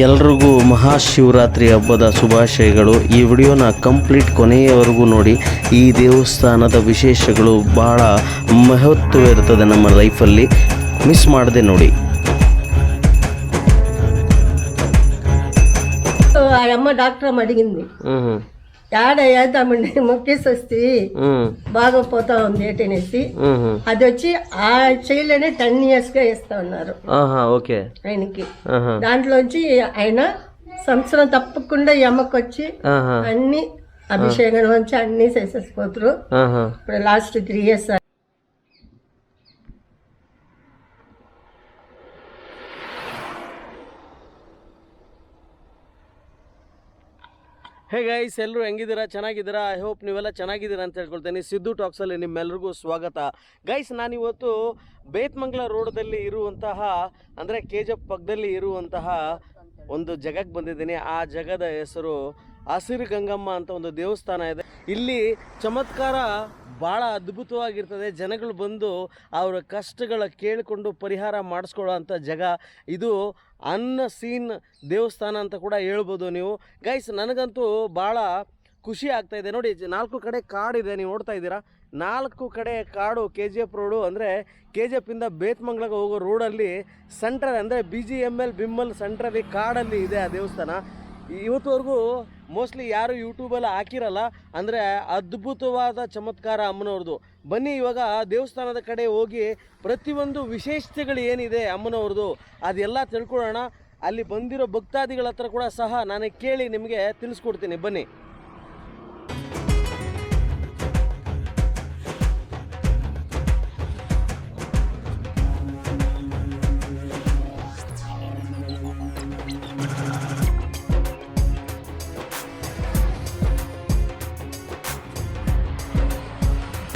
ಎಲ್ರಿಗೂ ಮಹಾಶಿವರಾತ್ರಿ ಹಬ್ಬದ ಶುಭಾಶಯಗಳು ಈ ವಿಡಿಯೋನ ಕಂಪ್ಲೀಟ್ ಕೊನೆಯವರೆಗೂ ನೋಡಿ ಈ ದೇವಸ್ಥಾನದ ವಿಶೇಷಗಳು ಭಾಳ ಮಹತ್ವ ಇರ್ತದೆ ನಮ್ಮ ಲೈಫಲ್ಲಿ ಮಿಸ್ ಮಾಡದೆ ನೋಡಿ ఆ అమ్మ డాక్టర్ అడిగింది ఏడయ్యా తమ్ముడిని? మొక్కేసి వస్తే బాగోపోతా ఉంది అనేసి అది వచ్చి ఆ చైల్డ్ని టెన్ ఇయర్స్గా ఇస్తా ఉన్నారు ఓకే. ఆయనకి. దాంట్లోంచి ఆయన సంవత్సరం తప్పకుండా ఈ అమ్మకి వచ్చి అన్ని అభిషేకం నుంచి అన్ని చేసేసిపోతారు ఇప్పుడు last three years hey guys ಎಲ್ಲರೂ ಹೆಂಗಿದ್ದೀರಾ? ಚೆನ್ನಾಗಿದ್ದೀರಾ? ಐ ಹೋಪ್ ನೀವೆಲ್ಲ ಚೆನ್ನಾಗಿದ್ದೀರಾ ಅಂತ ಹೇಳ್ಕೊಳ್ತೇನೆ. ಸಿದ್ದು ಟಾಕ್ಸಲ್ಲಿ ನಿಮ್ಮೆಲ್ಲರಿಗೂ ಸ್ವಾಗತ. ಗೈಸ್ ನಾನಿವತ್ತು ಬೇತ್ಮಂಗ್ಲ ರೋಡದಲ್ಲಿ ಇರುವಂತಹ, ಅಂದರೆ ಕೆ ಜಿ ಎಫ್ ಪಕ್ಕದಲ್ಲಿ ಇರುವಂತಹ ಒಂದು ಜಗಕ್ಕೆ ಬಂದಿದ್ದೀನಿ. ಆ ಜಗದ ಹೆಸರು ಹಸಿರು ಗಂಗಮ್ಮ ಅಂತ ಒಂದು ದೇವಸ್ಥಾನ ಇದೆ. ಇಲ್ಲಿ ಚಮತ್ಕಾರ ಭಾಳ ಅದ್ಭುತವಾಗಿರ್ತದೆ. ಜನಗಳು ಬಂದು ಅವರ ಕಷ್ಟಗಳ ಕೇಳಿಕೊಂಡು ಪರಿಹಾರ ಮಾಡಿಸ್ಕೊಳ್ಳೋ ಜಗ. ಇದು ಅನ್ನ ಸೀನ್ ದೇವಸ್ಥಾನ ಅಂತ ಕೂಡ ಹೇಳ್ಬೋದು ನೀವು. ಗೈಸ್ ನನಗಂತೂ ಭಾಳ ಖುಷಿ ಆಗ್ತಾಯಿದೆ ನೋಡಿ ನಾಲ್ಕು ಕಡೆ ಕಾಡಿದೆ ನೀವು ನೋಡ್ತಾ ಇದ್ದೀರಾ? ನಾಲ್ಕು ಕಡೆ ಕಾಡು ಕೆ ಜಿ ಎಫ್ ರೋಡು ಅಂದರೆ ಕೆ ಜಿ ಎಫಿಂದ ಬೇತ್ಮಂಗ್ಳಗೆ ಹೋಗೋ ರೋಡಲ್ಲಿ ಸೆಂಟ್ರಲ್ ಅಂದರೆ ಬಿ ಜಿ ಎಂ ಎಲ್ ಬಿಮ್ಮಲ್ ಸೆಂಟ್ರಲ್ಲಿ ಕಾಡಲ್ಲಿ ಇದೆ ಆ ದೇವಸ್ಥಾನ. ಇವತ್ತುವರೆಗೂ ಮೋಸ್ಟ್ಲಿ ಯಾರು ಯೂಟ್ಯೂಬಲ್ಲಿ ಹಾಕಿರಲ್ಲ, ಅಂದರೆ ಅದ್ಭುತವಾದ ಚಮತ್ಕಾರ ಅಮ್ಮನವ್ರದ್ದು. ಬನ್ನಿ, ಇವಾಗ ದೇವಸ್ಥಾನದ ಕಡೆ ಹೋಗಿ ಪ್ರತಿಯೊಂದು ವಿಶೇಷತೆಗಳು ಏನಿದೆ ಅಮ್ಮನವ್ರದ್ದು, ಅದೆಲ್ಲ ತಿಳ್ಕೊಳ್ಳೋಣ. ಅಲ್ಲಿ ಬಂದಿರೋ ಭಕ್ತಾದಿಗಳ ಹತ್ರ ಕೂಡ ಸಹ ನಾನು ಕೇಳಿ ನಿಮಗೆ ತಿಳಿಸ್ಕೊಡ್ತೀನಿ. ಬನ್ನಿ.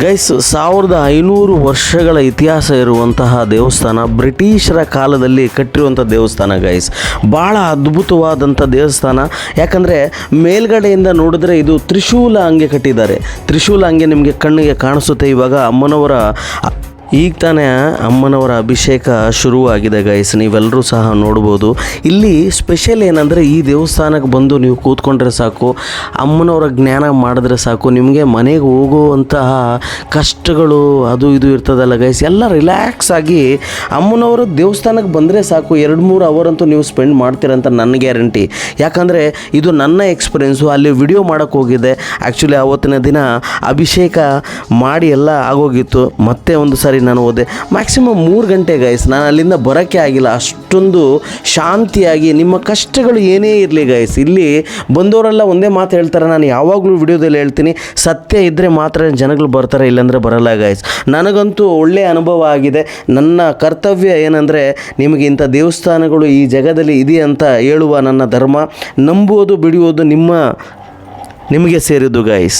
ಗೈಸ್, ಸಾವಿರದ ಐನೂರು ವರ್ಷಗಳ ಇತಿಹಾಸ ಇರುವಂತಹ ದೇವಸ್ಥಾನ ಬ್ರಿಟಿಷರ ಕಾಲದಲ್ಲಿ ಕಟ್ಟಿರುವಂಥ ದೇವಸ್ಥಾನ ಗೈಸ್. ಭಾಳ ಅದ್ಭುತವಾದಂಥ ದೇವಸ್ಥಾನ. ಯಾಕಂದರೆ ಮೇಲ್ಗಡೆಯಿಂದ ನೋಡಿದ್ರೆ ಇದು ತ್ರಿಶೂಲ ಹಂಗೆ ಕಟ್ಟಿದ್ದಾರೆ. ತ್ರಿಶೂಲ ಹಂಗೆ ನಿಮಗೆ ಕಣ್ಣಿಗೆ ಕಾಣಿಸುತ್ತೆ. ಇವಾಗ ಅಮ್ಮನವರ ಈಗ ತಾನೇ ಅಮ್ಮನವರ ಅಭಿಷೇಕ ಶುರುವಾಗಿದೆ ಗೈಸ್ ನೀವೆಲ್ಲರೂ ಸಹ ನೋಡ್ಬೋದು. ಇಲ್ಲಿ ಸ್ಪೆಷಲ್ ಏನಂದರೆ ಈ ದೇವಸ್ಥಾನಕ್ಕೆ ಬಂದು ನೀವು ಕೂತ್ಕೊಂಡ್ರೆ ಸಾಕು, ಅಮ್ಮನವರ ಜ್ಞಾನ ಮಾಡಿದ್ರೆ ಸಾಕು, ನಿಮಗೆ ಮನೆಗೆ ಹೋಗುವಂತಹ ಕಷ್ಟಗಳು ಅದು ಇದು ಇರ್ತದಲ್ಲ ಗೈಸ್ ಎಲ್ಲ ರಿಲ್ಯಾಕ್ಸ್ ಆಗಿ ಅಮ್ಮನವರ ದೇವಸ್ಥಾನಕ್ಕೆ ಬಂದರೆ ಸಾಕು. ಎರಡು ಮೂರು ಅವರ್ ಅಂತೂ ನೀವು ಸ್ಪೆಂಡ್ ಮಾಡ್ತೀರಂತ ನನ್ನ ಗ್ಯಾರಂಟಿ ಯಾಕಂದರೆ ಇದು ನನ್ನ ಎಕ್ಸ್ಪೀರಿಯೆನ್ಸು ಅಲ್ಲಿ ವಿಡಿಯೋ ಮಾಡೋಕ್ಕೆ ಹೋಗಿದ್ದೆ. ಆ್ಯಕ್ಚುಲಿ ಆವತ್ತಿನ ದಿನ ಅಭಿಷೇಕ ಮಾಡಿ ಎಲ್ಲ ಆಗೋಗಿತ್ತು. ಮತ್ತೆ ಒಂದು ಸಾರಿ ನಾನು ಹೋದೆ ಮ್ಯಾಕ್ಸಿಮಮ್ ಮೂರು ಗಂಟೆ ಗೈಸ್ ನಾನು ಅಲ್ಲಿಂದ ಬರೋಕ್ಕೆ ಆಗಿಲ್ಲ. ಅಷ್ಟೊಂದು ಶಾಂತಿಯಾಗಿ ನಿಮ್ಮ ಕಷ್ಟಗಳು ಏನೇ ಇರಲಿ ಗೈಸ್ ಇಲ್ಲಿ ಬಂದವರೆಲ್ಲ ಒಂದೇ ಮಾತು ಹೇಳ್ತಾರೆ. ನಾನು ಯಾವಾಗಲೂ ವಿಡಿಯೋದಲ್ಲಿ ಹೇಳ್ತೀನಿ ಸತ್ಯ ಇದ್ದರೆ ಮಾತ್ರ ಜನಗಳು ಬರ್ತಾರೆ ಇಲ್ಲಾಂದರೆ ಬರಲ್ಲ ಗೈಸ್ ನನಗಂತೂ ಒಳ್ಳೆಯ ಅನುಭವ ಆಗಿದೆ. ನನ್ನ ಕರ್ತವ್ಯ ಏನಂದರೆ ನಿಮಗೆ ಇಂಥ ದೇವಸ್ಥಾನಗಳು ಈ ಜಗದಲ್ಲಿ ಇದೆ ಅಂತ ಹೇಳುವ ನನ್ನ ಧರ್ಮ. ನಂಬುವುದು ಬಿಡುವುದು ನಿಮ್ಮ ನಿಮಗೆ ಸೇರಿದ್ದು ಗೈಸ್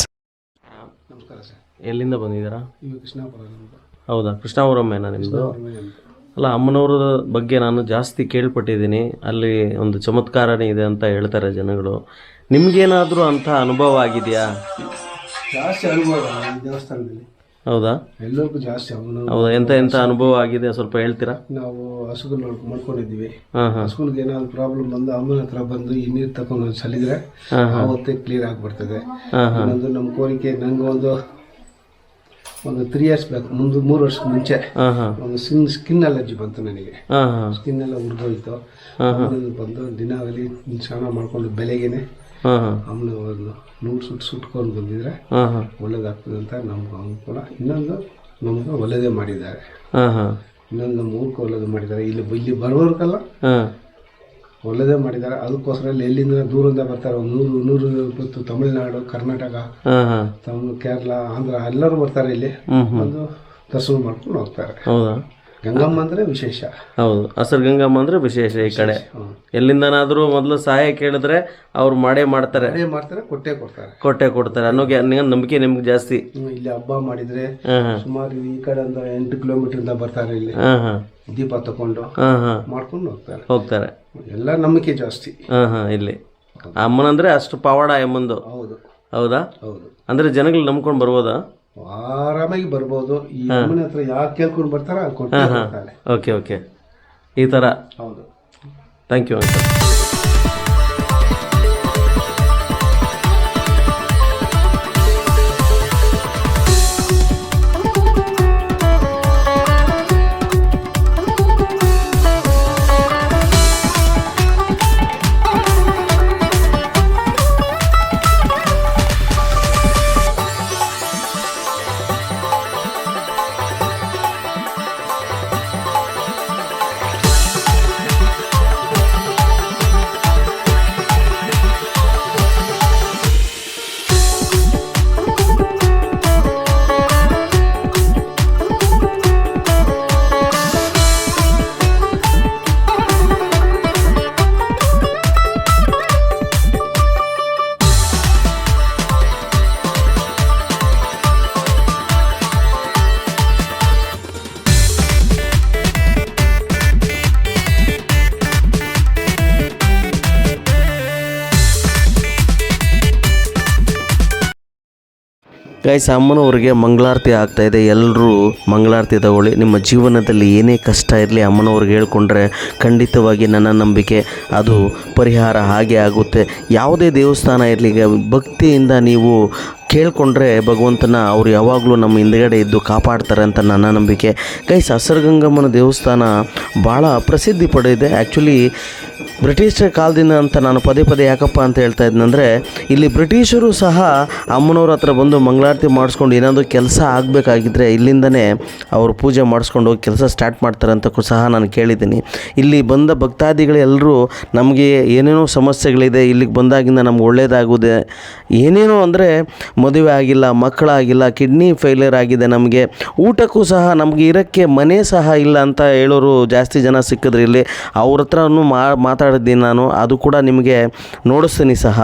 ನಮಸ್ಕಾರ ಸರ್. ಎಲ್ಲಿಂದ ಬಂದಿದ್ದೀರಾ? ಇವು ಕೃಷ್ಣಾಪುರ. ಹೌದಾ? ಕೃಷ್ಣಾವರಮ್ಮೇನಾ ನಿಮ್ಮದು ಅಲ್ಲ ಅಮ್ಮನವರ ಬಗ್ಗೆ ನಾನು ಜಾಸ್ತಿ ಕೇಳ್ಪಟ್ಟಿದ್ದೀನಿ. ಅಲ್ಲಿ ಒಂದು ಚಮತ್ಕಾರನೇ ಇದೆ ಅಂತ ಹೇಳ್ತಾರೆ ಜನಗಳು. ನಿಮ್ಗೇನಾದರೂ ಅಂಥ ಅನುಭವ ಆಗಿದೆಯಾ? ಜಾಸ್ತಿ ಅನುಭವ ಈ ದೇವಸ್ಥಾನದಲ್ಲಿ. ಹೌದಾ? ಎಲ್ಲರಿಗೂ ಜಾಸ್ತಿ ಹೌದಾ? ಎಂಥ ಎಂಥ ಅನುಭವ ಆಗಿದೆ ಸ್ವಲ್ಪ ಹೇಳ್ತೀರಾ? ನಾವು ಹಸುಗಳು ನೋಡ್ ಮಾಡ್ಕೊಂಡಿದ್ದೀವಿ ಹಾಂ ಹಾಂ. ಹಸುಗಳಿಗೆ ಏನಾದ್ರು ಪ್ರಾಬ್ಲಮ್ ಬಂದು ಅಮ್ಮನ ಹತ್ರ ಬಂದು ಈ ನೀರು ತಗೊಂಡು ಸಲಿದ್ರೆ ಅವತ್ತೇ ಕ್ಲಿಯರ್ ಆಗಿಬಿಡ್ತದೆ. ಇನ್ನೊಂದು ನಮ್ಮ ಕೋರಿಕೆ ನಂಗೆ ಒಂದು ಒಂದು ತ್ರೀ ಇಯರ್ಸ್ ಬೇಕು. ಮುಂದೆ ಮೂರು ವರ್ಷ ಮುಂಚೆ ಒಂದು ಸ್ಕಿನ್ ಸ್ಕಿನ್ ಅಲರ್ಜಿ ಬಂತು ನನಗೆ. ಸ್ಕಿನ್ ಎಲ್ಲ ಉರಿದೋಯ್ತು. ಅದನ್ನು ಬಂದು ದಿನಾವಲಿ ಸ್ನಾನ ಮಾಡ್ಕೊಂಡು ಬೆಳಗ್ಗೆನೆ ಅಮ್ಮನ ಒಂದು ನೂರು ಸುಟ್ಟು ಸುಟ್ಕೊಂಡು ಬಂದಿದ್ರೆ ಒಳ್ಳೇದಾಗ್ತದೆ ಅಂತ ನಮ್ಗೆ ಅನುಕೂಲ ಇನ್ನೊಂದು ನಮ್ಗೆ ಒಳ್ಳೇದೇ ಮಾಡಿದ್ದಾರೆ. ಇನ್ನೊಂದು ನಮ್ಮ ಊರ್ಗೆ ಒಳ್ಳೇದು ಮಾಡಿದ್ದಾರೆ. ಇಲ್ಲಿ ಇಲ್ಲಿ ಬರೋರ್ಗೆಲ್ಲ ಹಾಂ ಒಳ್ಳೆಯದೇ ಮಾಡಿದ್ದಾರೆ. ಅದಕ್ಕೋಸ್ಕರ ಎಲ್ಲಿಂದ ದೂರದಿಂದ ಬರ್ತಾರೆ? ಒಂದು ನೂರು ನೂರು ಇಪ್ಪತ್ತು ತಮಿಳುನಾಡು ಕರ್ನಾಟಕ ಹಾಂ ಹಾಂ. ತಮಿಳು ಕೇರಳ ಆಂಧ್ರ ಎಲ್ಲರೂ ಬರ್ತಾರೆ ಇಲ್ಲಿ. ಒಂದು ದರ್ಶನ ಮಾಡ್ಕೊಂಡು ಹೋಗ್ತಾರೆ. ಹೌದಾ? ಗಂಗಮ್ಮ ಅಂದ್ರೆ ವಿಶೇಷ. ಹೌದು. ಹಸರು ಗಂಗಮ್ಮ ಅಂದ್ರೆ ವಿಶೇಷ ಈ ಕಡೆ. ಎಲ್ಲಿಂದನಾದರೂ ಮೊದಲು ಸಹಾಯ ಕೇಳಿದ್ರೆ ಅವ್ರು ಮಾಡೇ ಮಾಡ್ತಾರೆ. ಮಾಡ್ತಾರೆ ಕೊಟ್ಟೆ ಕೊಡ್ತಾರೆ. ಕೊಟ್ಟೆ ಕೊಡ್ತಾರೆ. ಅನ್ನೋ ನಂಬಿಕೆ ನಿಮ್ಗೆ ಜಾಸ್ತಿ. ಇಲ್ಲಿ ಹಬ್ಬ ಮಾಡಿದ್ರೆ ಸುಮಾರು ಈ ಕಡೆ ಒಂದು ಎಂಟು ಕಿಲೋಮೀಟ್ರಿಂದ ಬರ್ತಾರೆ ಇಲ್ಲಿ. ಹಾಂ ಹಾಂ. ದೀಪ ಹಾಂ. ಮಾಡ್ಕೊಂಡು ಹೋಗ್ತಾರೆ. ಹೋಗ್ತಾರೆ. ಎಲ್ಲ ನಂಬಿಕೆ ಜಾಸ್ತಿ. ಹಾಂ ಹಾಂ ಇಲ್ಲಿ. ಅಮ್ಮನಂದ್ರೆ ಅಷ್ಟು ಪವಾಡ ಎಮ್ಮಂದು ಹೌದು. ಹೌದಾ? ಹೌದು. ಅಂದರೆ ಜನಗಳು ನಂಬ್ಕೊಂಡು ಬರ್ಬೋದಾ? ಆರಾಮಾಗಿ ಬರ್ಬೋದು. ಈ ಅಮ್ಮನ ಹತ್ರ ಯಾಕೆ ಕೇಳ್ಕೊಂಡು ಬರ್ತಾರ ಹಾಂ ಹಾಂ. Okay okay. ಈ ಥರ ಹೌದು. ಥ್ಯಾಂಕ್ ಯು ಅಂಕಲ್ ಗೈಸ್ ಅಮ್ಮನವ್ರಿಗೆ ಮಂಗಳಾರತಿ ಆಗ್ತಾ ಇದೆ. ಎಲ್ಲರೂ ಮಂಗಳಾರತಿ ತಗೊಳ್ಳಿ. ನಿಮ್ಮ ಜೀವನದಲ್ಲಿ ಏನೇ ಕಷ್ಟ ಇರಲಿ, ಅಮ್ಮನವ್ರಿಗೆ ಹೇಳ್ಕೊಂಡ್ರೆ ಖಂಡಿತವಾಗಿ ನನ್ನ ನಂಬಿಕೆ ಅದು ಪರಿಹಾರ ಹಾಗೆ ಆಗುತ್ತೆ. ಯಾವುದೇ ದೇವಸ್ಥಾನ ಇರಲಿ ಭಕ್ತಿಯಿಂದ ನೀವು ಕೇಳ್ಕೊಂಡ್ರೆ ಭಗವಂತನ ಅವ್ರು ಯಾವಾಗಲೂ ನಮ್ಮ ಹಿಂದ್ಗಡೆ ಇದ್ದು ಕಾಪಾಡ್ತಾರೆ ಅಂತ ನನ್ನ ನಂಬಿಕೆ. ಗೈಸ್ ಅಸರಗಂಗಮ್ಮನ ದೇವಸ್ಥಾನ ಭಾಳ ಪ್ರಸಿದ್ಧಿ ಪಡೆದಿದೆ. ಆ್ಯಕ್ಚುಲಿ ಬ್ರಿಟಿಷರ ಕಾಲದಿಂದ ಅಂತ ನಾನು ಪದೇ ಪದೇ ಯಾಕಪ್ಪ ಅಂತ ಹೇಳ್ತಾ ಇದ್ನಂದರೆ ಇಲ್ಲಿ ಬ್ರಿಟಿಷರು ಸಹ ಅಮ್ಮನವ್ರ ಹತ್ರ ಬಂದು ಮಂಗಳಾರತಿ ಮಾಡಿಸ್ಕೊಂಡು ಏನಾದರೂ ಕೆಲಸ ಆಗಬೇಕಾಗಿದ್ದರೆ ಇಲ್ಲಿಂದನೇ ಅವರು ಪೂಜೆ ಮಾಡಿಸ್ಕೊಂಡು ಹೋಗಿ ಕೆಲಸ ಸ್ಟಾರ್ಟ್ ಮಾಡ್ತಾರೆ ಅಂತ ಸಹ ನಾನು ಕೇಳಿದ್ದೀನಿ. ಇಲ್ಲಿ ಬಂದ ಭಕ್ತಾದಿಗಳೆಲ್ಲರೂ ನಮಗೆ ಏನೇನೋ ಸಮಸ್ಯೆಗಳಿದೆ, ಇಲ್ಲಿಗೆ ಬಂದಾಗಿಂದ ನಮ್ಗೆ ಒಳ್ಳೆಯದಾಗುದೆ ಏನೇನೋ ಅಂದರೆ ಮದುವೆ ಆಗಿಲ್ಲ ಮಕ್ಕಳಾಗಿಲ್ಲ ಕಿಡ್ನಿ ಫೇಲ್ಯೂರ್ ಆಗಿದೆ ನಮಗೆ, ಊಟಕ್ಕೂ ಸಹ ನಮಗೆ ಇರೋಕ್ಕೆ ಮನೆ ಸಹ ಇಲ್ಲ ಅಂತ ಹೇಳೋರು ಜಾಸ್ತಿ ಜನ ಸಿಕ್ಕಿದ್ರೆ ಇಲ್ಲಿ, ಅವ್ರ ಹತ್ರನೂ ಮಾ ಮಾತಾಡಿದ್ದೀನಿ ನಾನು ಅದು ಕೂಡ ನಿಮಗೆ ನೋಡಿಸ್ತೀನಿ ಸಹ.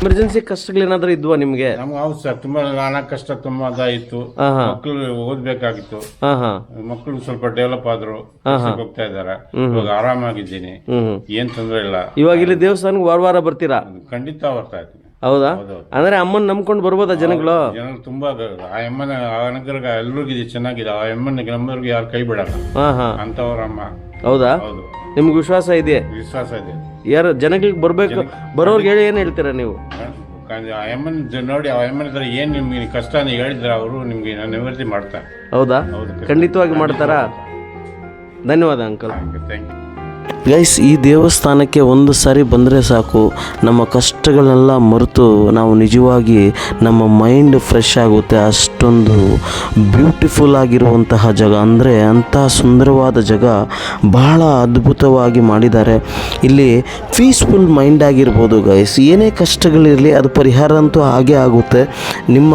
ಎಮರ್ಜೆನ್ಸಿ ಕಷ್ಟಗಳೇನಾದ್ರೂ ಇದ್ವಾ ನಿಮಗೆ? ನಮ್ಗೆ ಹೌದು ಸರ್ ತುಂಬಾ ನಾನಾ ಕಷ್ಟ ತುಂಬಾ ಅದಾಯಿತು ಮಕ್ಕಳು ಓದ್ಬೇಕಾಗಿತ್ತು. ಹಾಂ ಹಾಂ. ಮಕ್ಕಳು ಸ್ವಲ್ಪ ಡೆವಲಪ್ ಆದ್ರು ಕೆಲ್ಸಕ್ಕೆ ಹೋಗ್ತಾ ಇದಾರೆ ಇವಾಗ ಆರಾಮಾಗಿದ್ದೀನಿ. ಏನ್ ತೊಂದರೆ ಇಲ್ಲ. ಇವಾಗ ಇಲ್ಲಿ ದೇವಸ್ಥಾನಕ್ಕೆ ವಾರ ವಾರ ಬರ್ತೀರಾ? ಖಂಡಿತ ಬರ್ತಾ ಇದ್ದೀನಿ. ಹೌದಾ? ಅಂದ್ರೆ ಅಮ್ಮನ್ ನಂಬ್ಕೊಂಡು ಬರ್ಬೋದಾ ಜನಗಳು? ಜನ ತುಂಬಾ ಆ ಅಮ್ಮನ ಆ ನಗರ ಎಲ್ರಿಗೂ ಇದೆ ಚೆನ್ನಾಗಿದೆ. ಆ ಅಮ್ಮನ ನಮ್ಮವ್ರಿಗೆ ಯಾರು ಕೈ ಬಿಡಲ್ಲ. ಅಂತವ್ರ ಅಮ್ಮ ಹೌದಾ? ಹೌದು. ನಿಮ್ಗೆ ವಿಶ್ವಾಸ ಇದೆ ವಿಶ್ವಾಸ ಇದೆ. ಯಾರು ಜನಗಳಿಗೆ ಬರಬೇಕು? ಬರೋರ್ಗೆ ಹೇಳಿ ಏನು ಹೇಳ್ತೀರಾ ನೀವು? ಜ- ನೋಡಿ ಆ ಹತ್ರ ಏನ್ ನಿಮ್ಗೆ ಕಷ್ಟ ಅಂತ ಹೇಳಿದ್ರೆ ಅವರು ನಿಮ್ಗೆ ನಿವೃತ್ತಿ ಮಾಡ್ತಾರೆ. ಹೌದಾ? ಹೌದು ಖಂಡಿತವಾಗಿ ಮಾಡ್ತಾರಾ? ಧನ್ಯವಾದ ಅಂಕಲ್. Thank you. ಗೈಸ್ ಈ ದೇವಸ್ಥಾನಕ್ಕೆ ಒಂದು ಸಾರಿ ಬಂದರೆ ಸಾಕು. ನಮ್ಮ ಕಷ್ಟಗಳನ್ನೆಲ್ಲ ಮರೆತು ನಾವು ನಿಜವಾಗಿ ನಮ್ಮ ಮೈಂಡ್ ಫ್ರೆಶ್ ಆಗುತ್ತೆ. ಅಷ್ಟೊಂದು ಬ್ಯೂಟಿಫುಲ್ ಆಗಿರುವಂತಹ ಜಾಗ. ಅಂದರೆ ಅಂತಹ ಸುಂದರವಾದ ಜಾಗ ಬಹಳ ಅದ್ಭುತವಾಗಿ ಮಾಡಿದ್ದಾರೆ. ಇಲ್ಲಿ ಪೀಸ್ಫುಲ್ ಮೈಂಡ್ ಆಗಿರ್ಬೋದು ಗೈಸ್ ಏನೇ ಕಷ್ಟಗಳಿರಲಿ ಅದು ಪರಿಹಾರ ಅಂತೂ ಹಾಗೇ ಆಗುತ್ತೆ. ನಿಮ್ಮ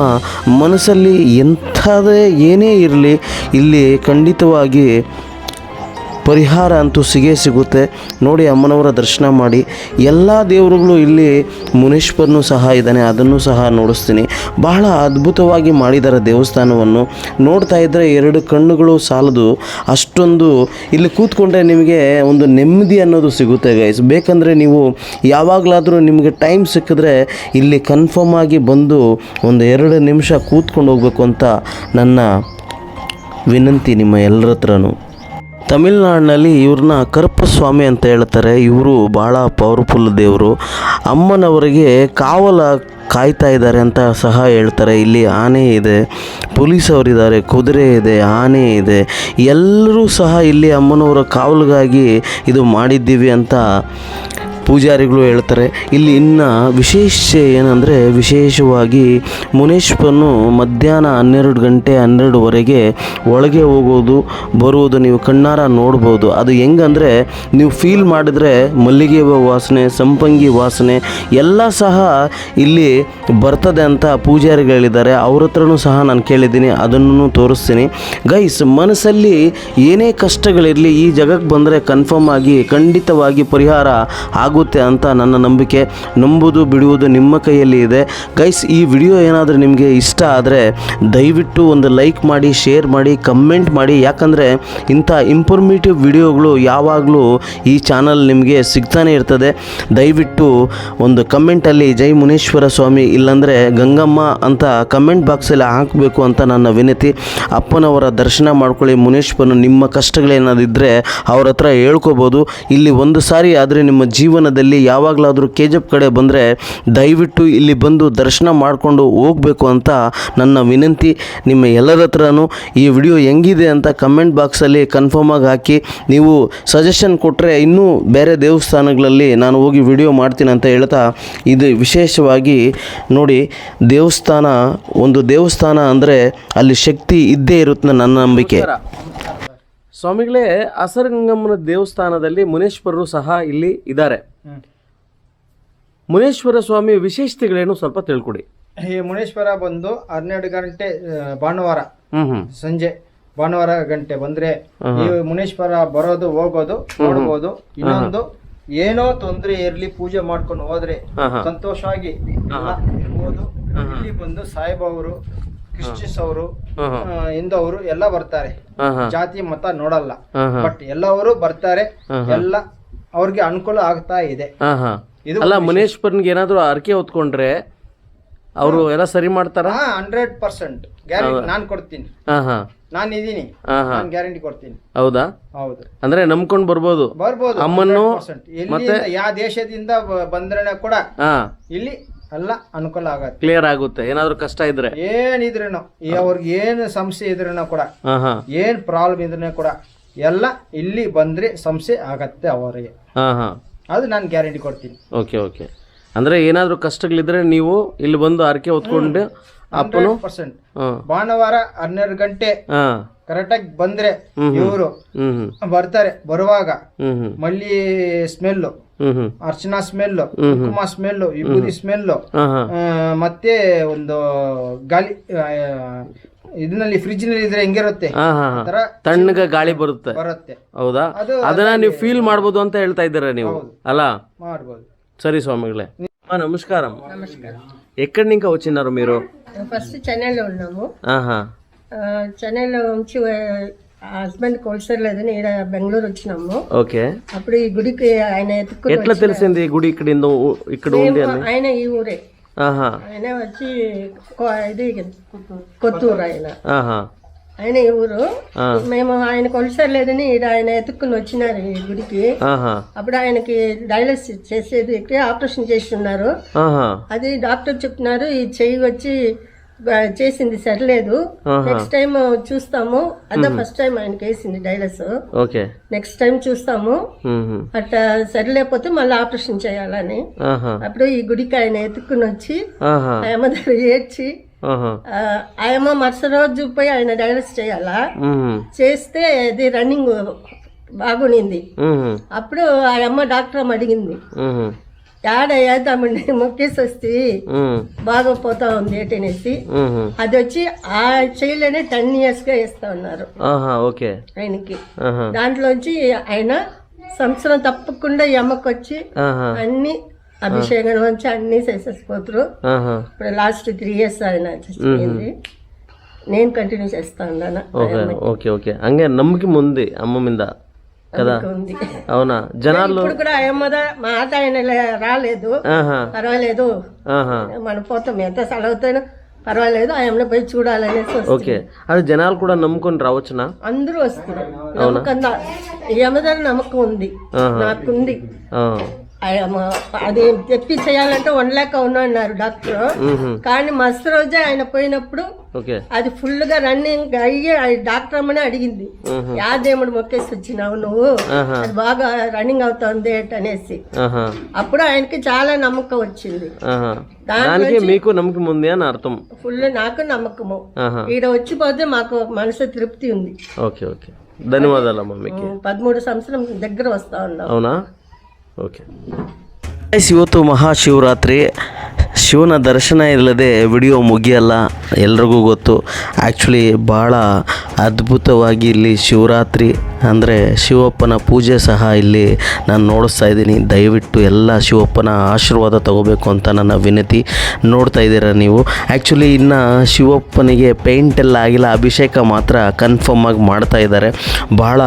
ಮನಸ್ಸಲ್ಲಿ ಎಂಥದೇ ಏನೇ ಇರಲಿ, ಇಲ್ಲಿ ಖಂಡಿತವಾಗಿ ಪರಿಹಾರ ಅಂತೂ ಸಿಗೇ ಸಿಗುತ್ತೆ. ನೋಡಿ ಅಮ್ಮನವರ ದರ್ಶನ ಮಾಡಿ. ಎಲ್ಲ ದೇವರುಗಳು ಇಲ್ಲಿ ಮುನೇಶ್ವರನು ಸಹ ಇದ್ದಾನೆ, ಅದನ್ನು ಸಹ ನೋಡಿಸ್ತೀನಿ. ಬಹಳ ಅದ್ಭುತವಾಗಿ ಮಾಡಿದ್ದಾರೆ ದೇವಸ್ಥಾನವನ್ನು. ನೋಡ್ತಾ ಇದ್ದರೆ ಎರಡು ಕಣ್ಣುಗಳು ಸಾಲದು. ಅಷ್ಟೊಂದು ಇಲ್ಲಿ ಕೂತ್ಕೊಂಡ್ರೆ ನಿಮಗೆ ಒಂದು ನೆಮ್ಮದಿ ಅನ್ನೋದು ಸಿಗುತ್ತೆ ಗೈಸ್ ಬೇಕಂದರೆ ನೀವು ಯಾವಾಗಲಾದರೂ ನಿಮಗೆ ಟೈಮ್ ಸಿಕ್ಕಿದ್ರೆ ಇಲ್ಲಿ ಕನ್ಫರ್ಮ್ ಆಗಿ ಬಂದು ಒಂದು ಎರಡು ನಿಮಿಷ ಕೂತ್ಕೊಂಡು ಹೋಗಬೇಕು ಅಂತ ನನ್ನ ವಿನಂತಿ ನಿಮ್ಮ ಎಲ್ಲರ ಹತ್ರನೂ ತಮಿಳ್ನಾಡಿನಲ್ಲಿ ಇವ್ರನ್ನ ಕರುಪಸ್ವಾಮಿ ಅಂತ ಹೇಳ್ತಾರೆ. ಇವರು ಭಾಳ ಪವರ್ಫುಲ್ ದೇವರು. ಅಮ್ಮನವರಿಗೆ ಕಾವಲ ಕಾಯ್ತಾ ಇದ್ದಾರೆ ಅಂತ ಸಹ ಹೇಳ್ತಾರೆ. ಇಲ್ಲಿ ಆನೆ ಇದೆ, ಪೊಲೀಸವರಿದ್ದಾರೆ, ಕುದುರೆ ಇದೆ, ಆನೆ ಇದೆ. ಎಲ್ಲರೂ ಸಹ ಇಲ್ಲಿ ಅಮ್ಮನವರ ಕಾವಲಿಗಾಗಿ ಇದು ಮಾಡಿದ್ದೀವಿ ಅಂತ ಪೂಜಾರಿಗಳು ಹೇಳ್ತಾರೆ. ಇಲ್ಲಿ ಇನ್ನು ವಿಶೇಷ ಏನಂದರೆ ವಿಶೇಷವಾಗಿ ಮುನೇಶ್ವರನು ಮಧ್ಯಾಹ್ನ ಹನ್ನೆರಡು ಗಂಟೆ ಹನ್ನೆರಡುವರೆಗೆ ಒಳಗೆ ಹೋಗೋದು, ಬರುವುದು, ನೀವು ಕಣ್ಣಾರ ನೋಡ್ಬೋದು. ಅದು ಹೆಂಗಂದರೆ ನೀವು ಫೀಲ್ ಮಾಡಿದ್ರೆ ಮಲ್ಲಿಗೆ ವಾಸನೆ, ಸಂಪಂಗಿ ವಾಸನೆ ಎಲ್ಲ ಸಹ ಇಲ್ಲಿ ಬರ್ತದೆ ಅಂತ ಪೂಜಾರಿಗಳಿದ್ದಾರೆ ಅವ್ರ ಹತ್ರನೂ ಸಹ ನಾನು ಕೇಳಿದ್ದೀನಿ, ಅದನ್ನು ತೋರಿಸ್ತೀನಿ. ಗೈಸ್ ಮನಸ್ಸಲ್ಲಿ ಏನೇ ಕಷ್ಟಗಳಿರಲಿ ಈ ಜಗಕ್ಕೆ ಬಂದರೆ ಕನ್ಫರ್ಮ್ ಆಗಿ, ಖಂಡಿತವಾಗಿ ಪರಿಹಾರ ಆಗುತ್ತೆ ಅಂತ ನನ್ನ ನಂಬಿಕೆ. ನಂಬುದು, ಬಿಡುವುದು ನಿಮ್ಮ ಕೈಯಲ್ಲಿ ಇದೆ. ಗೈಸ್ ಈ ವಿಡಿಯೋ ಏನಾದರೂ ನಿಮಗೆ ಇಷ್ಟ ಆದರೆ ದಯವಿಟ್ಟು ಒಂದು ಲೈಕ್ ಮಾಡಿ ಶೇರ್ ಮಾಡಿ ಕಮೆಂಟ್ ಮಾಡಿ. ಯಾಕಂದರೆ ಇಂಥ ಇಂಫಾರ್ಮೇಟಿವ್ ವಿಡಿಯೋಗಳು ಯಾವಾಗಲೂ ಈ ಚಾನಲ್ ನಿಮಗೆ ಸಿಗ್ತಾನೆ ಇರ್ತದೆ. ದಯವಿಟ್ಟು ಒಂದು ಕಮೆಂಟಲ್ಲಿ ಜೈ ಮುನೇಶ್ವರ ಸ್ವಾಮಿ, ಇಲ್ಲಾಂದರೆ ಗಂಗಮ್ಮ ಅಂತ ಕಮೆಂಟ್ ಬಾಕ್ಸಲ್ಲಿ ಹಾಕಬೇಕು ಅಂತ ನನ್ನ ವಿನಂತಿ. ಅಪ್ಪನವರ ದರ್ಶನ ಮಾಡ್ಕೊಳ್ಳಿ, ಮುನೇಶ್ವರನು ನಿಮ್ಮ ಕಷ್ಟಗಳೇನಾದಿದ್ದರೆ ಅವ್ರ ಹತ್ರ ಹೇಳ್ಕೊಬೋದು. ಇಲ್ಲಿ ಒಂದು ಸಾರಿ ಆದರೆ ನಿಮ್ಮ ಜೀವನದಲ್ಲಿ ಯಾವಾಗಲಾದರೂ ಕೆ ಕಡೆ ಬಂದರೆ ದಯವಿಟ್ಟು ಇಲ್ಲಿ ಬಂದು ದರ್ಶನ ಮಾಡಿಕೊಂಡು ಹೋಗಬೇಕು ಅಂತ ನನ್ನ ವಿನಂತಿ. ನಿಮ್ಮ ಎಲ್ಲರ ಹತ್ರನೂ ಈ ವಿಡಿಯೋ ಹೆಂಗಿದೆ ಅಂತ ಕಮೆಂಟ್ ಬಾಕ್ಸಲ್ಲಿ ಕನ್ಫರ್ಮ್ ಆಗಿ ಹಾಕಿ. ನೀವು ಸಜೆಷನ್ ಕೊಟ್ಟರೆ ಇನ್ನೂ ಬೇರೆ ದೇವಸ್ಥಾನಗಳಲ್ಲಿ ನಾನು ಹೋಗಿ ವಿಡಿಯೋ ಮಾಡ್ತೀನಿ ಅಂತ ಹೇಳ್ತಾ ಇದು ವಿಶೇಷವಾಗಿ ನೋಡಿ ದೇವಸ್ಥಾನ, ಒಂದು ದೇವಸ್ಥಾನ ಅಂದರೆ ಅಲ್ಲಿ ಶಕ್ತಿ ಇದ್ದೇ ಇರುತ್ತೆ ನನ್ನ ನಂಬಿಕೆ. ಸ್ವಾಮಿಗಳೇ ಅಸರಗಂಗಮ್ಮನ ದೇವಸ್ಥಾನದಲ್ಲಿ ಮುನೇಶ್ವರರು ಸಹ ಇಲ್ಲಿ ಇದ್ದಾರೆ. ಮುನೇಶ್ವರ ಸ್ವಾಮಿ ವಿಶೇಷತೆಗಳೇನು ಸ್ವಲ್ಪ ತಿಳ್ಕೊಡಿ. ಈ ಮುನೇಶ್ವರ ಬಂದು ಹನ್ನೆರಡು ಗಂಟೆ ಭಾನುವಾರ ಸಂಜೆ ಭಾನುವಾರ ಗಂಟೆ ಬಂದ್ರೆ ಈ ಮುನೇಶ್ವರ ಬರೋದು ಹೋಗೋದು ನೋಡ್ಬೋದು. ಇನ್ನೊಂದು ಏನೋ ತೊಂದರೆ ಇರ್ಲಿ ಪೂಜೆ ಮಾಡ್ಕೊಂಡು ಹೋದ್ರೆ ಸಂತೋಷವಾಗಿ ಇರ್ಬೋದು. ಇಲ್ಲಿ ಬಂದು ಸಾಯಿಬಾಬರು ಕ್ರಿಶ್ಚಿಯನ್ಸ್ ಅವರು ಹಿಂದವರು ಎಲ್ಲ ಬರ್ತಾರೆ. ಜಾತಿ ಮತ ನೋಡಲ್ಲ. ಬಟ್ ಎಲ್ಲವರು ಬರ್ತಾರೆ. ಎಲ್ಲ ಅವ್ರಿಗೆ ಅನುಕೂಲ ಆಗ್ತಾ ಇದೆ. ಇದು ಅಲ್ಲ ಮುನೇಶ್ವರ್ನಿಗೆ ಏನಾದರೂ ಅರ್ಕೆ ಹೊತ್ಕೊಂಡ್ರೆ ಅವರು ಎಲ್ಲ ಸರಿ ಮಾಡ್ತಾರ? ಹಂಡ್ರೆಡ್ ಪರ್ಸೆಂಟ್ ಗ್ಯಾರಂಟಿ ನಾನು ಕೊಡ್ತೀನಿ. ನಾನು ಇದೀನಿ ನಾನು ಗ್ಯಾರಂಟಿ ಕೊಡ್ತೀನಿ. ಹೌದಾ? ಹೌದು. ಅಂದ್ರೆ ನಂಬ್ಕೊಂಡ್ ಬರ್ಬೋದು. ಬರ್ಬೋದು ಅಮ್ಮನ್ನು 100%. ಯಾವ ದೇಶದಿಂದ ಬಂದ್ರೆ ಕೂಡ ಇಲ್ಲಿ ಎಲ್ಲ ಅನುಕೂಲ ಆಗತ್ತೆ. ಕ್ಲಿಯರ್ ಆಗುತ್ತೆ. ಏನಾದ್ರು ಕಷ್ಟ ಇದ್ರೆ? ಏನಿದ್ರೇನು ಈ ಅವ್ರಿಗೆ ಏನು ಸಮಸ್ಯೆ ಇದ್ರೇನೋ ಕೂಡ ಹಾ ಹಾ. ಏನ್ ಪ್ರಾಬ್ಲಮ್ ಇದ್ರೆ ಕೂಡ ಎಲ್ಲ ಇಲ್ಲಿ ಬಂದ್ರೆ ಸಮಸ್ಯೆ ಆಗತ್ತೆ ಅವರಿಗೆ. ಹಾ ಹಾ. ಅದು ನಾನು ಗ್ಯಾರಂಟಿ ಕೊಡ್ತೀನಿ. ಓಕೆ ಓಕೆ ಅಂದ್ರೆ ಏನಾದ್ರು ಕಷ್ಟಗಳಿದ್ರೆ ನೀವು ಇಲ್ಲಿ ಬಂದು ಅರಕೆ ಹೊತ್ಕೊಂಡು ಅಪ್ಪನು? ಪರ್ಸೆಂಟ್. ಭಾನುವಾರ ಹನ್ನೆರಡು ಗಂಟೆ ಕರೆಕ್ಟ್ ಆಗಿ ಬಂದ್ರೆ ಇವರು ಬರ್ತಾರೆ. ಬರುವಾಗ ಮಲ್ಲಿ ಸ್ಮೆಲ್ ಅರ್ಚನಾ ಸ್ಮೆಲ್ ಕುಮ ಸ್ಮೆಲ್ ವಿಭೂತಿ ಸ್ಮೆಲ್ ಮತ್ತೆ ಒಂದು ಗಾಳಿ ಇದ್ರಲ್ಲಿ ಫ್ರಿಜ್ನಲ್ಲಿ ಇದ್ರೆ ಹೆಂಗಿರುತ್ತೆ? ತಣ್ಣಗ ಗಾಳಿ ಬರುತ್ತೆ. ಬರುತ್ತೆ. ಹೌದಾ? ಅದನ್ನ ನೀವು ಫೀಲ್ ಮಾಡಬಹುದು ಅಂತ ಹೇಳ್ತಾ ಇದ್ದೀರಾ ನೀವು? ಅಲ್ಲ? ಮಾಡಬಹುದು ಸರಿ ಸ್ವಾಮಿಗಳೇ. ನಮಸ್ಕಾರಂ ನಮಸ್ಕಾರ. ಎಕಡ್ నుంచి ಮೀರು? ఫస్ట్ చెన్నైలో ఉన్నాము. చెన్నైలో నుంచి హస్బెండ్ కోల్సర్లేదని ఈడ బెంగళూరు వచ్చినాము. ఓకే. అప్పుడు ఈ గుడికి ఆయన ఎట్లా తెలిసింది గుడి ఇక్కడ ఇక్కడ ఉంది ఆయన ఈ ఊరే. ఆహా. ఆయన వచ్చి ఇది కొత్తూరు ఆయన. ఆహా. ఆయన ఈ ఊరు. మేము ఆయన కొలసలేదని ఆయన ఎత్తుక్కుని వచ్చినారు ఈ గుడికి. అప్పుడు ఆయనకి డయాలసిస్ చేసేది ఆపరేషన్ చేస్తున్నారు. అది డాక్టర్ చెప్తున్నారు ఈ చెయ్యి వచ్చి చేసింది సరిలేదు. నెక్స్ట్ టైం చూస్తాము. అదే ఫస్ట్ టైం ఆయనకి వేసింది డైలస్ ఓకే. నెక్స్ట్ టైం చూస్తాము. అట్లా సరిలేకపోతే మళ్ళీ ఆపరేషన్ చేయాలని. అప్పుడు ఈ గుడికి ఆయన ఎత్తుకుని వచ్చి దగ్గర ఏడ్చి ఆయమ్మ మరుసటి రోజు పోయి ఆయన డైలస్ చేయాలా. చేస్తే అది రన్నింగ్ బాగునింది. అప్పుడు ఆ అమ్మ డాక్టర్ అడిగింది. మ్మ్. యాడ వేద్దామండి మొక్కేసి వస్తే మ్మ్. బాగా పోతా ఉంది ఏంటనేసి మ్మ్. అది వచ్చి ఆ చేయలేనే టెన్ ఇయర్స్గా వేస్తా ఉన్నారు. ఓకే. ఆయనకి. దాంట్లోంచి ఆయన సంవత్సరం తప్పకుండా ఈ అమ్మకి వచ్చి ఆహా. అన్ని అభిషేకం నుంచి అన్ని చేసేసిపోతారు ఇప్పుడు లాస్ట్ త్రీ ఇయర్స్ ఆయన నేను కంటిన్యూ చేస్తా ఉన్నాను. ఓకే ఓకే హంగే నమ్మకం ఉంది అమ్మ మీద. కదా? అవునా? జనాలు ఇప్పుడు కూడా అమ్మద మాట ఆయన రాలేదు. పర్వాలేదు. మనం పోతాం ఎంత సెలవుతానో పర్వాలేదు ఆయనలో పోయి చూడాలనేసి. ఓకే. అది జనాలు కూడా నమ్ముకొని రావచ్చునా? అందరూ వస్తారు నమ్మకం యమదారి నమ్మకం ఉంది. నాకుంది. ఆయన అది తెప్పి చేయాలంటే వన్ ల్యాక్ అవును అన్నారు డాక్టర్. కానీ మస్తు రోజే ఆయన పోయినప్పుడు అది ఫుల్గా రన్నింగ్ అయ్యి డాక్టర్ అమ్మనే అడిగింది. యా దేవుడు మొక్కేసి వచ్చినావు నువ్వు. అది బాగా రన్నింగ్ అవుతుంది అనేసి. అప్పుడు ఆయనకి చాలా నమ్మకం వచ్చింది. దానికి మీకు నమ్మకం ఉంది అని అర్థం. ఫుల్ నాకు నమ్మకము. ఈడ వచ్చిపోతే మాకు మనసు తృప్తి ఉంది. Okay okay. ధన్యవాదాలమ్మా మీకు. పదమూడు సంవత్సరం దగ్గర వస్తా ఉన్నాం. అవునా? ಓಕೆ ಇವತ್ತು ಮಹಾಶಿವರಾತ್ರಿ. ಶಿವನ ದರ್ಶನ ಇಲ್ಲದೆ ವಿಡಿಯೋ ಮುಗಿಯಲ್ಲ. ಎಲ್ರಿಗೂ ಗೊತ್ತು. ಆ್ಯಕ್ಚುಲಿ ಭಾಳ ಅದ್ಭುತವಾಗಿ ಇಲ್ಲಿ ಶಿವರಾತ್ರಿ ಅಂದರೆ ಶಿವಪ್ಪನ ಪೂಜೆ ಸಹ ಇಲ್ಲಿ ನಾನು ನೋಡಿಸ್ತಾ ಇದ್ದೀನಿ. ದಯವಿಟ್ಟು ಎಲ್ಲ ಶಿವಪ್ಪನ ಆಶೀರ್ವಾದ ತಗೋಬೇಕು ಅಂತ ನನ್ನ ವಿನತಿ ನೋಡ್ತಾ ಇದ್ದೀರಾ ನೀವು? ಆ್ಯಕ್ಚುಲಿ ಇನ್ನು ಶಿವಪ್ಪನಿಗೆ ಪೇಂಟ್ ಎಲ್ಲ ಆಗಿಲ್ಲ. ಅಭಿಷೇಕ ಮಾತ್ರ ಕನ್ಫರ್ಮ್ ಆಗಿ ಮಾಡ್ತಾ ಇದ್ದಾರೆ. ಬಹಳ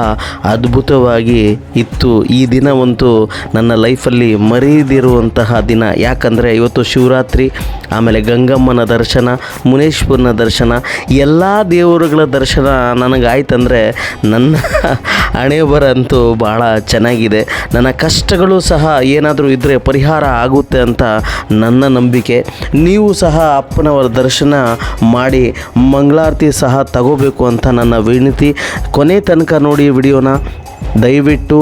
ಅದ್ಭುತವಾಗಿ ಇತ್ತು. ಈ ದಿನವಂತೂ ನನ್ನ ಲೈಫಲ್ಲಿ ಮರೀದಿರುವಂತಹ ದಿನ. ಯಾಕಂದರೆ ಇವತ್ತು ಶಿವರಾತ್ರಿ, ಆಮೇಲೆ ಗಂಗಮ್ಮನ ದರ್ಶನ, ಮುನೇಶ್ವರನ ದರ್ಶನ, ಎಲ್ಲ ದೇವರುಗಳ ದರ್ಶನ ನನಗಾಯ್ತಂದರೆ ನನ್ನ ಹಣೆ ಬರಂತೂ ಭಾಳ ಚೆನ್ನಾಗಿದೆ. ನನ್ನ ಕಷ್ಟಗಳು ಸಹ ಏನಾದರೂ ಇದ್ದರೆ ಪರಿಹಾರ ಆಗುತ್ತೆ ಅಂತ ನನ್ನ ನಂಬಿಕೆ. ನೀವು ಸಹ ಅಪ್ಪನವರ ದರ್ಶನ ಮಾಡಿ ಮಂಗಳಾರತಿ ಸಹ ತಗೋಬೇಕು ಅಂತ ನನ್ನ ವಿನಂತಿ. ಕೊನೆ ತನಕ ನೋಡಿ ವಿಡಿಯೋನ, ದಯವಿಟ್ಟು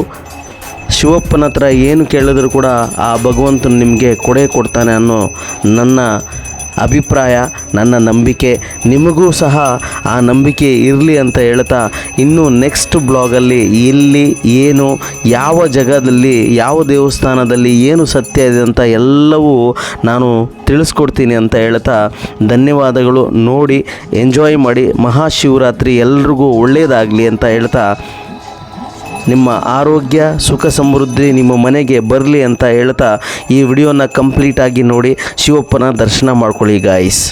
ಶಿವಪ್ಪನ ಹತ್ರ ಏನು ಕೇಳಿದ್ರು ಕೂಡ ಆ ಭಗವಂತನು ನಿಮಗೆ ಕೊಡೆ ಕೊಡ್ತಾನೆ ಅನ್ನೋ ನನ್ನ ಅಭಿಪ್ರಾಯ, ನನ್ನ ನಂಬಿಕೆ, ನಿಮಗೂ ಸಹ ಆ ನಂಬಿಕೆ ಇರಲಿ ಅಂತ ಹೇಳ್ತಾ ಇನ್ನು ನೆಕ್ಸ್ಟ್ ಬ್ಲಾಗಲ್ಲಿ ಎಲ್ಲಿ, ಏನು, ಯಾವ ಜಾಗದಲ್ಲಿ, ಯಾವ ದೇವಸ್ಥಾನದಲ್ಲಿ ಏನು ಸತ್ಯ ಇದೆ ಅಂತ ಎಲ್ಲವೂ ನಾನು ತಿಳಿಸ್ಕೊಡ್ತೀನಿ ಅಂತ ಹೇಳ್ತಾ ಧನ್ಯವಾದಗಳು. ನೋಡಿ ಎಂಜಾಯ್ ಮಾಡಿ, ಮಹಾಶಿವರಾತ್ರಿ ಎಲ್ರಿಗೂ ಒಳ್ಳೆಯದಾಗಲಿ ಅಂತ ಹೇಳ್ತಾ ನಿಮ್ಮ ಆರೋಗ್ಯ, ಸುಖ ಸಮೃದ್ಧಿ ನಿಮ್ಮ ಮನೆಗೆ ಬರಲಿ ಅಂತ ಹೇಳ್ತಾ ಈ ವಿಡಿಯೋನ ಕಂಪ್ಲೀಟಾಗಿ ನೋಡಿ ಶಿವಪ್ಪನ ದರ್ಶನ ಮಾಡ್ಕೊಳ್ಳಿ ಗಾಯ್ಸ್